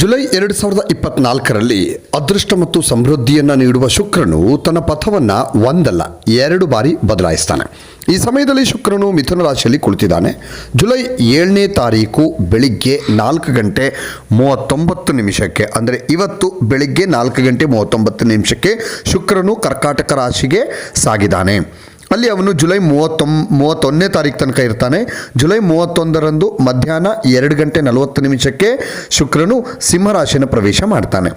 July ಎರಡು ಸಾವಿರದ ಇಪ್ಪತ್ನಾಲ್ಕರಲ್ಲಿ ಅದೃಷ್ಟ ಮತ್ತು ಸಮೃದ್ಧಿಯನ್ನು ನೀಡುವ ಶುಕ್ರನು ತನ್ನ ಪಥವನ್ನು ಒಂದಲ್ಲ, ಎರಡು ಬಾರಿ ಬದಲಾಯಿಸ್ತಾನೆ. ಈ ಸಮಯದಲ್ಲಿ ಶುಕ್ರನು ಮಿಥುನ ರಾಶಿಯಲ್ಲಿ ಕುಳಿತಿದ್ದಾನೆ. ಜುಲೈ ಏಳನೇ ತಾರೀಕು ಬೆಳಿಗ್ಗೆ ನಾಲ್ಕು ಗಂಟೆ ಮೂವತ್ತೊಂಬತ್ತು ನಿಮಿಷಕ್ಕೆ, ಅಂದರೆ ಇವತ್ತು ಬೆಳಿಗ್ಗೆ ನಾಲ್ಕು ಗಂಟೆ ಮೂವತ್ತೊಂಬತ್ತು ನಿಮಿಷಕ್ಕೆ ಶುಕ್ರನು ಕರ್ಕಾಟಕ ರಾಶಿಗೆ ಸಾಗಿದ್ದಾನೆ. ಅಲ್ಲಿ ಅವನು ಜುಲೈ ಮೂವತ್ತೊಂ, ಮೂವತ್ತೊಂದನೇ ತಾರೀಕು ತನಕ ಇರ್ತಾನೆ. ಜುಲೈ ಮೂವತ್ತೊಂದರಂದು ಮಧ್ಯಾಹ್ನ ಎರಡು ಗಂಟೆ ನಲವತ್ತು ನಿಮಿಷಕ್ಕೆ ಶುಕ್ರನು ಸಿಂಹರಾಶಿನ ಪ್ರವೇಶ ಮಾಡ್ತಾನೆ.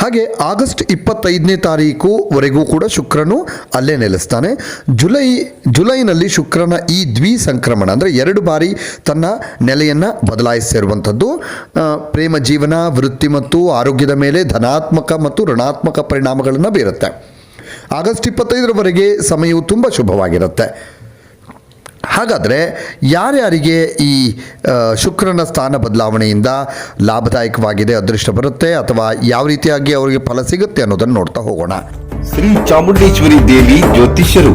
ಹಾಗೆ ಆಗಸ್ಟ್ ಇಪ್ಪತ್ತೈದನೇ ತಾರೀಕುವರೆಗೂ ಕೂಡ ಶುಕ್ರನು ಅಲ್ಲೇ ನೆಲೆಸ್ತಾನೆ. ಜುಲೈ, ಜುಲೈನಲ್ಲಿ ಶುಕ್ರನ ಈ ದ್ವಿ ಸಂಕ್ರಮಣ ಅಂದರೆ ಎರಡು ಬಾರಿ ತನ್ನ ನೆಲೆಯನ್ನು ಬದಲಾಯಿಸಿರುವಂಥದ್ದು ಪ್ರೇಮ ಜೀವನ, ವೃತ್ತಿ ಮತ್ತು ಆರೋಗ್ಯದ ಮೇಲೆ ಧನಾತ್ಮಕ ಮತ್ತು ಋಣಾತ್ಮಕ ಪರಿಣಾಮಗಳನ್ನು ಬೀರುತ್ತೆ. ಆಗಸ್ಟ್ ಇಪ್ಪತ್ತೈದರವರೆಗೆ ಸಮಯವು ತುಂಬ ಶುಭವಾಗಿರುತ್ತೆ. ಹಾಗಾದರೆ ಯಾರ್ಯಾರಿಗೆ ಈ ಶುಕ್ರನ ಸ್ಥಾನ ಬದಲಾವಣೆಯಿಂದ ಲಾಭದಾಯಕವಾಗಿದೆ, ಅದೃಷ್ಟ ಬರುತ್ತೆ, ಅಥವಾ ಯಾವ ರೀತಿಯಾಗಿ ಅವರಿಗೆ ಫಲ ಸಿಗುತ್ತೆ ಅನ್ನೋದನ್ನು ನೋಡ್ತಾ ಹೋಗೋಣ. ಶ್ರೀ ಚಾಮುಂಡೇಶ್ವರಿ ದೇವಿ ಜ್ಯೋತಿಷ್ಯರು.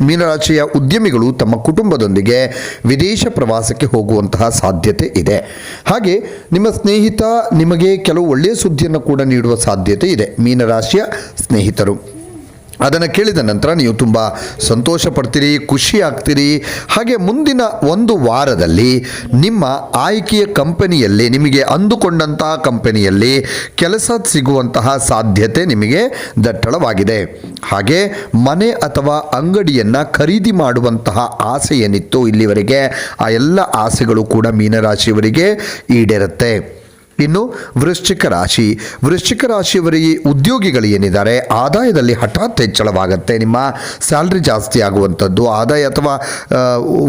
ಮೀನರಾಶಿಯ ಉದ್ಯಮಿಗಳು ತಮ್ಮ ಕುಟುಂಬದೊಂದಿಗೆ ವಿದೇಶ ಪ್ರವಾಸಕ್ಕೆ ಹೋಗುವಂತಹ ಸಾಧ್ಯತೆ ಇದೆ. ಹಾಗೆ ನಿಮ್ಮ ಸ್ನೇಹಿತ ನಿಮಗೆ ಕೆಲವು ಒಳ್ಳೆಯ ಸುದ್ದಿಯನ್ನು ಕೂಡ ನೀಡುವ ಸಾಧ್ಯತೆ ಇದೆ. ಮೀನರಾಶಿಯ ಸ್ನೇಹಿತರು. ಅದನ್ನು ಕೇಳಿದ ನಂತರ ನೀವು ತುಂಬ ಸಂತೋಷ ಪಡ್ತೀರಿ ಖುಷಿ ಆಗ್ತೀರಿ ಹಾಗೆ ಮುಂದಿನ ಒಂದು ವಾರದಲ್ಲಿ ನಿಮ್ಮ ಆಯ್ಕೆಯ ಕಂಪನಿಯಲ್ಲಿ, ನಿಮಗೆ ಅಂದುಕೊಂಡಂತಹ ಕಂಪನಿಯಲ್ಲಿ ಕೆಲಸ ಸಿಗುವಂತಹ ಸಾಧ್ಯತೆ ನಿಮಗೆ ದಟ್ಟಳವಾಗಿದೆ. ಹಾಗೆ ಮನೆ ಅಥವಾ ಅಂಗಡಿಯನ್ನು ಖರೀದಿ ಮಾಡುವಂತಹ ಆಸೆ ಏನಿತ್ತು ಇಲ್ಲಿವರೆಗೆ. ಆ ಎಲ್ಲ ಆಸೆಗಳು ಕೂಡ ಮೀನರಾಶಿಯವರಿಗೆ ಈಡೇರುತ್ತೆ. ಇನ್ನು ವೃಶ್ಚಿಕ ರಾಶಿ. ವೃಶ್ಚಿಕ ರಾಶಿಯವರಿಗೆ ಉದ್ಯೋಗಿಗಳು ಏನಿದ್ದಾರೆ? ಆದಾಯದಲ್ಲಿ ಹಠಾತ್ ಹೆಚ್ಚಳವಾಗುತ್ತೆ. ನಿಮ್ಮ ಸ್ಯಾಲ್ರಿ ಜಾಸ್ತಿ ಆಗುವಂಥದ್ದು, ಆದಾಯ ಅಥವಾ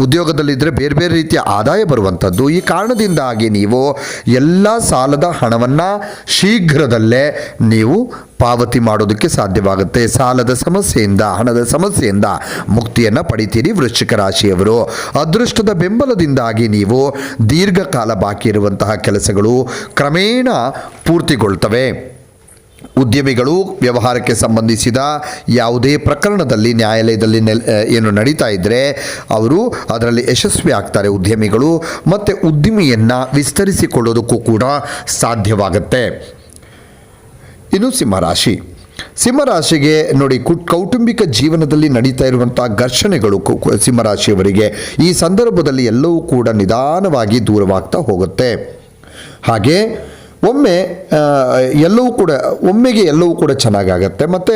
ಉದ್ಯೋಗದಲ್ಲಿದ್ದರೆ ಬೇರೆ ಬೇರೆ ರೀತಿಯ ಆದಾಯ ಬರುವಂಥದ್ದು. ಈ ಕಾರಣದಿಂದಾಗಿ ನೀವು ಎಲ್ಲ ಸಾಲದ ಹಣವನ್ನು ಶೀಘ್ರದಲ್ಲೇ ನೀವು ಪಾವತಿ ಮಾಡೋದಕ್ಕೆ ಸಾಧ್ಯವಾಗುತ್ತೆ. ಸಾಲದ ಸಮಸ್ಯೆಯಿಂದ, ಹಣದ ಸಮಸ್ಯೆಯಿಂದ ಮುಕ್ತಿಯನ್ನು ಪಡಿತೀರಿ ವೃಶ್ಚಿಕ ರಾಶಿಯವರು. ಅದೃಷ್ಟದ ಬೆಂಬಲದಿಂದಾಗಿ ನೀವು ದೀರ್ಘಕಾಲ ಬಾಕಿ ಇರುವಂತಹ ಕೆಲಸಗಳು ಕ್ರಮೇಣ ಪೂರ್ತಿಗೊಳ್ತವೆ. ಉದ್ಯಮಿಗಳು ವ್ಯವಹಾರಕ್ಕೆ ಸಂಬಂಧಿಸಿದ ಯಾವುದೇ ಪ್ರಕರಣದಲ್ಲಿ, ನ್ಯಾಯಾಲಯದಲ್ಲಿ ನೆಲ್ ಏನು ನಡೀತಾ ಇದ್ದರೆ ಅವರು ಅದರಲ್ಲಿ ಯಶಸ್ವಿ ಆಗ್ತಾರೆ ಉದ್ಯಮಿಗಳು, ಮತ್ತು ಉದ್ದಿಮೆಯನ್ನು ವಿಸ್ತರಿಸಿಕೊಳ್ಳೋದಕ್ಕೂ ಕೂಡ ಸಾಧ್ಯವಾಗುತ್ತೆ. ಇನ್ನು ಸಿಂಹರಾಶಿ. ಸಿಂಹರಾಶಿಗೆ ನೋಡಿ ಕೌಟುಂಬಿಕ ಜೀವನದಲ್ಲಿ ನಡೀತಾ ಇರುವಂಥ ಘರ್ಷಣೆಗಳು ಸಿಂಹರಾಶಿಯವರಿಗೆ ಈ ಸಂದರ್ಭದಲ್ಲಿ ಎಲ್ಲವೂ ಕೂಡ ನಿಧಾನವಾಗಿ ದೂರವಾಗ್ತಾ ಹೋಗುತ್ತೆ. ಹಾಗೆ ಒಮ್ಮೆ ಎಲ್ಲವೂ ಕೂಡ, ಒಮ್ಮೆಗೆ ಎಲ್ಲವೂ ಕೂಡ ಚೆನ್ನಾಗಾಗತ್ತೆ. ಮತ್ತು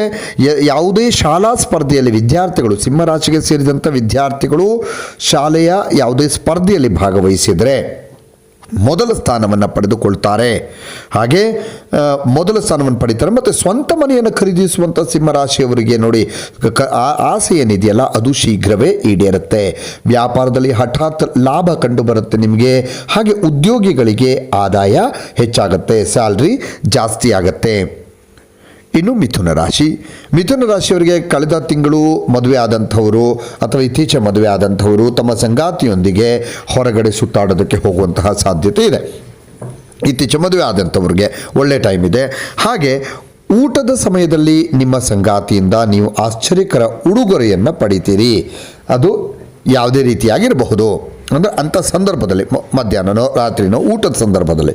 ಯಾವುದೇ ಶಾಲಾ ಸ್ಪರ್ಧೆಯಲ್ಲಿ ವಿದ್ಯಾರ್ಥಿಗಳು, ಸಿಂಹರಾಶಿಗೆ ಸೇರಿದಂಥ ವಿದ್ಯಾರ್ಥಿಗಳು ಶಾಲೆಯ ಯಾವುದೇ ಸ್ಪರ್ಧೆಯಲ್ಲಿ ಭಾಗವಹಿಸಿದರೆ ಮೊದಲ ಸ್ಥಾನವನ್ನು ಪಡೆದುಕೊಳ್ತಾರೆ. ಹಾಗೆ ಮೊದಲ ಸ್ಥಾನವನ್ನು ಪಡಿತಾರೆ. ಮತ್ತು ಸ್ವಂತ ಮನೆಯನ್ನು ಖರೀದಿಸುವಂಥ ಸಿಂಹರಾಶಿಯವರಿಗೆ ನೋಡಿ ಆ, ಆಸೆ ಏನಿದೆಯಲ್ಲ, ಅದು ಶೀಘ್ರವೇ ಈಡೇರುತ್ತೆ. ವ್ಯಾಪಾರದಲ್ಲಿ ಹಠಾತ್ ಲಾಭ ಕಂಡು ಬರುತ್ತೆ ನಿಮಗೆ. ಹಾಗೆ ಉದ್ಯೋಗಿಗಳಿಗೆ ಆದಾಯ ಹೆಚ್ಚಾಗುತ್ತೆ, ಸ್ಯಾಲ್ರಿ ಜಾಸ್ತಿ ಆಗುತ್ತೆ. ಇನ್ನು ಮಿಥುನ ರಾಶಿ. ಮಿಥುನ ರಾಶಿಯವರಿಗೆ ಕಳೆದ ತಿಂಗಳು ಮದುವೆ ಆದಂಥವರು ಅಥವಾ ಇತ್ತೀಚೆ ಮದುವೆ ಆದಂಥವರು ತಮ್ಮ ಸಂಗಾತಿಯೊಂದಿಗೆ ಹೊರಗಡೆ ಸುತ್ತಾಡೋದಕ್ಕೆ ಹೋಗುವಂತಹ ಸಾಧ್ಯತೆ ಇದೆ. ಇತ್ತೀಚೆ ಮದುವೆ ಆದಂಥವ್ರಿಗೆ ಒಳ್ಳೆ ಟೈಮ್ ಇದೆ. ಹಾಗೆ ಊಟದ ಸಮಯದಲ್ಲಿ ನಿಮ್ಮ ಸಂಗಾತಿಯಿಂದ ನೀವು ಆಶ್ಚರ್ಯಕರ ಉಡುಗೊರೆಯನ್ನು ಪಡಿತೀರಿ. ಅದು ಯಾವುದೇ ರೀತಿಯಾಗಿರಬಹುದು. ಅಂದರೆ ಅಂಥ ಸಂದರ್ಭದಲ್ಲಿ ಮಧ್ಯಾಹ್ನನೋ, ರಾತ್ರಿನೋ, ಊಟದ ಸಂದರ್ಭದಲ್ಲಿ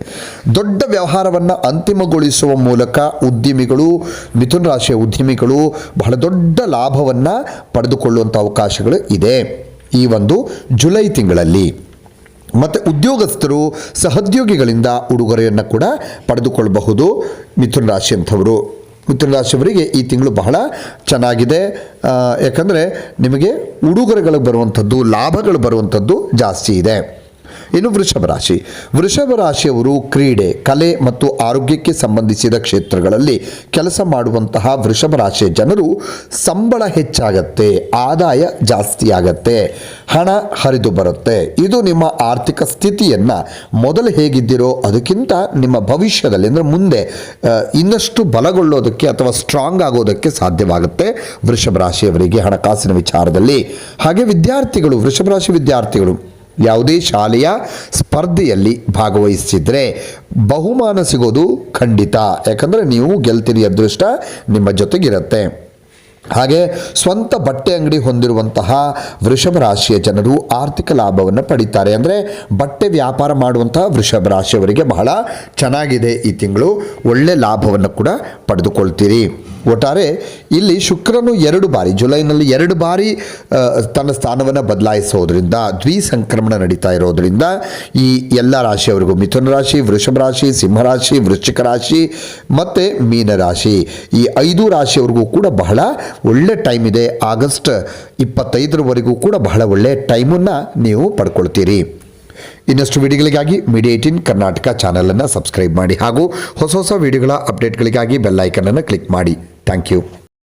ದೊಡ್ಡ ವ್ಯವಹಾರವನ್ನು ಅಂತಿಮಗೊಳಿಸುವ ಮೂಲಕ ಉದ್ಯಮಿಗಳು ಮಿಥುನ ರಾಶಿಯ ಉದ್ಯಮಿಗಳು ಬಹಳ ದೊಡ್ಡ ಲಾಭವನ್ನು ಪಡೆದುಕೊಳ್ಳುವಂಥ ಅವಕಾಶಗಳು ಇದೆ ಈ ಒಂದು ಜುಲೈ ತಿಂಗಳಲ್ಲಿ. ಮತ್ತು ಉದ್ಯೋಗಸ್ಥರು, ಸಹೋದ್ಯೋಗಿಗಳಿಂದ ಉಡುಗೊರೆಯನ್ನು ಕೂಡ ಪಡೆದುಕೊಳ್ಳಬಹುದು ಮಿಥುನ ರಾಶಿಯಂಥವರು. ರಾಶಿಯವರಿಗೆ ಈ ತಿಂಗಳು ಬಹಳ ಚೆನ್ನಾಗಿದೆ. ಯಾಕಂದರೆ ನಿಮಗೆ ಉಡುಗೊರೆಗಳಿಗೆ ಬರುವಂಥದ್ದು ಲಾಭಗಳು ಬರುವಂಥದ್ದು ಜಾಸ್ತಿ ಇದೆ. ಇನ್ನು ವೃಷಭ ರಾಶಿ. ವೃಷಭ ರಾಶಿಯವರು ಕ್ರೀಡೆ, ಕಲೆ ಮತ್ತು ಆರೋಗ್ಯಕ್ಕೆ ಸಂಬಂಧಿಸಿದ ಕ್ಷೇತ್ರಗಳಲ್ಲಿ ಕೆಲಸ ಮಾಡುವಂತಹ ವೃಷಭ ರಾಶಿಯ ಜನರು ಸಂಬಳ ಹೆಚ್ಚಾಗತ್ತೆ, ಆದಾಯ ಜಾಸ್ತಿ ಆಗತ್ತೆ ಹಣ ಹರಿದು ಬರುತ್ತೆ. ಇದು ನಿಮ್ಮ ಆರ್ಥಿಕ ಸ್ಥಿತಿಯನ್ನು ಮೊದಲು ಹೇಗಿದ್ದೀರೋ ಅದಕ್ಕಿಂತ ನಿಮ್ಮ ಭವಿಷ್ಯದಲ್ಲಿ ಅಂದರೆ ಮುಂದೆ ಇನ್ನಷ್ಟು ಬಲಗೊಳ್ಳೋದಕ್ಕೆ ಅಥವಾ ಸ್ಟ್ರಾಂಗ್ ಆಗೋದಕ್ಕೆ ಸಾಧ್ಯವಾಗುತ್ತೆ ವೃಷಭ ರಾಶಿಯವರಿಗೆ ಹಣಕಾಸಿನ ವಿಚಾರದಲ್ಲಿ. ಹಾಗೆ ವಿದ್ಯಾರ್ಥಿಗಳು, ವೃಷಭ ರಾಶಿ ವಿದ್ಯಾರ್ಥಿಗಳು ಯಾವುದೇ ಶಾಲೆಯ ಸ್ಪರ್ಧೆಯಲ್ಲಿ ಭಾಗವಹಿಸಿದ್ರೆ ಬಹುಮಾನ ಸಿಗೋದು ಖಂಡಿತ. ಯಾಕಂದರೆ ನೀವು ಗೆಲ್ತೀರಿ ಅದೃಷ್ಟ ನಿಮ್ಮ ಜೊತೆಗಿರುತ್ತೆ. ಹಾಗೆ ಸ್ವಂತ ಬಟ್ಟೆ ಅಂಗಡಿ ಹೊಂದಿರುವಂತಹ ವೃಷಭ ರಾಶಿಯ ಜನರು ಆರ್ಥಿಕ ಲಾಭವನ್ನು ಪಡಿತಾರೆ. ಅಂದರೆ ಬಟ್ಟೆ ವ್ಯಾಪಾರ ಮಾಡುವಂತಹ ವೃಷಭ ರಾಶಿಯವರಿಗೆ ಬಹಳ ಚೆನ್ನಾಗಿದೆ ಈ ತಿಂಗಳು. ಒಳ್ಳೆ ಲಾಭವನ್ನು ಕೂಡ ಪಡೆದುಕೊಳ್ತೀರಿ. ಒಟ್ಟಾರೆ ಇಲ್ಲಿ ಶುಕ್ರನು ಎರಡು ಬಾರಿ, ಜುಲೈನಲ್ಲಿ ಎರಡು ಬಾರಿ ತನ್ನ ಸ್ಥಾನವನ್ನು ಬದಲಾಯಿಸೋದ್ರಿಂದ, ದ್ವಿಸಂಕ್ರಮಣ ನಡೀತಾ ಇರೋದ್ರಿಂದ ಈ ಎಲ್ಲ ರಾಶಿಯವರಿಗೂ ಮಿಥುನ ರಾಶಿ, ವೃಷಭ ರಾಶಿ ಸಿಂಹರಾಶಿ ವೃಶ್ಚಿಕ ರಾಶಿ ಮತ್ತು ಮೀನರಾಶಿ ಈ ಐದು ರಾಶಿಯವರಿಗೂ ಕೂಡ ಬಹಳ ಒಳ್ಳೆ ಟೈಮ್ ಇದೆ. ಆಗಸ್ಟ್ ಇಪ್ಪತ್ತೈದರವರೆಗೂ ಕೂಡ ಬಹಳ ಒಳ್ಳೆ ಟೈಮನ್ನು ನೀವು ಪಡ್ಕೊಳ್ತೀರಿ. ಇನ್ನಷ್ಟು ವಿಡಿಯೋಗಳಿಗಾಗಿ ಮೀಡಿಯಾ ಏಟಿನ್ ಕರ್ನಾಟಕ ಚಾನಲನ್ನು ಸಬ್ಸ್ಕ್ರೈಬ್ ಮಾಡಿ ಹಾಗೂ ಹೊಸ ಹೊಸ ವಿಡಿಯೋಗಳ ಅಪ್ಡೇಟ್ಗಳಿಗಾಗಿ ಬೆಲ್ಲೈಕನನ್ನು ಕ್ಲಿಕ್ ಮಾಡಿ. Thank you.